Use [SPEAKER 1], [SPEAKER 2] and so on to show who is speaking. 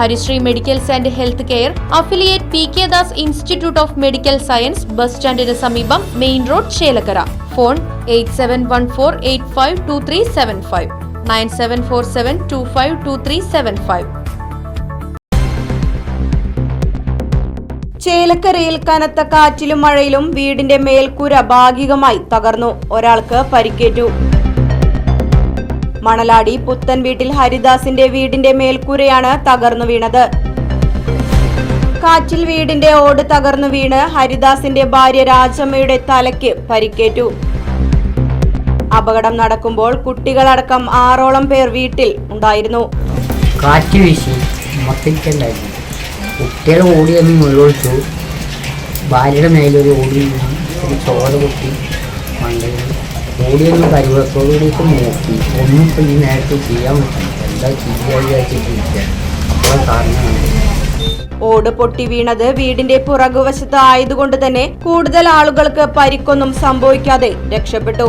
[SPEAKER 1] Harisree medicals and health care affiliate P K Das institute of medical science bus സ്റ്റാൻഡിന് സമീപം main road Chelakkara. Phone eight seven one four eight five two three seven five. Nine seven four seven two five two three seven five.
[SPEAKER 2] ചേലക്കരയിൽ കനത്ത കാറ്റിലും മഴയിലും വീടിന്റെ മേൽക്കൂര ഭാഗികമായി തകർന്നു. ഒരാൾക്ക് പരിക്കേറ്റു. മണലാടി പുത്തൻ വീട്ടിൽ ഹരിദാസിന്റെ വീടിന്റെ മേൽക്കൂരയാണ് തകർന്നു വീണത്. കാറ്റിൽ വീടിന്റെ ഓട് തകർന്നു വീണ് ഹരിദാസിന്റെ ഭാര്യ രാജമ്മയുടെ തലയ്ക്ക് പരിക്കേറ്റു. അപകടം നടക്കുമ്പോൾ കുട്ടികളടക്കം ആറോളം പേർ വീട്ടിൽ ഉണ്ടായിരുന്നു.
[SPEAKER 3] കാറ്റ് വീശി കുട്ടികൾ ഓടി ഭാര്യയുടെ മേലൊരു ഓടി ചോര കുട്ടി ഓടിയൊന്ന് പരിവത്തോടുകൂടിയിട്ട് നോക്കി. ഒന്നും ഇപ്പം ഈ നേരത്തെ ചെയ്യാൻ പറ്റില്ല. എന്താ ചെയ്യാൻ വിചാരിച്ചിട്ടിരിക്കുക അപ്പോൾ
[SPEAKER 2] ഓട് പൊട്ടി വീണത് വീടിന്റെ പുറകുവശത്ത് ആയതുകൊണ്ട് തന്നെ കൂടുതൽ ആളുകൾക്ക് പരിക്കൊന്നും സംഭവിക്കാതെ രക്ഷപ്പെട്ടു.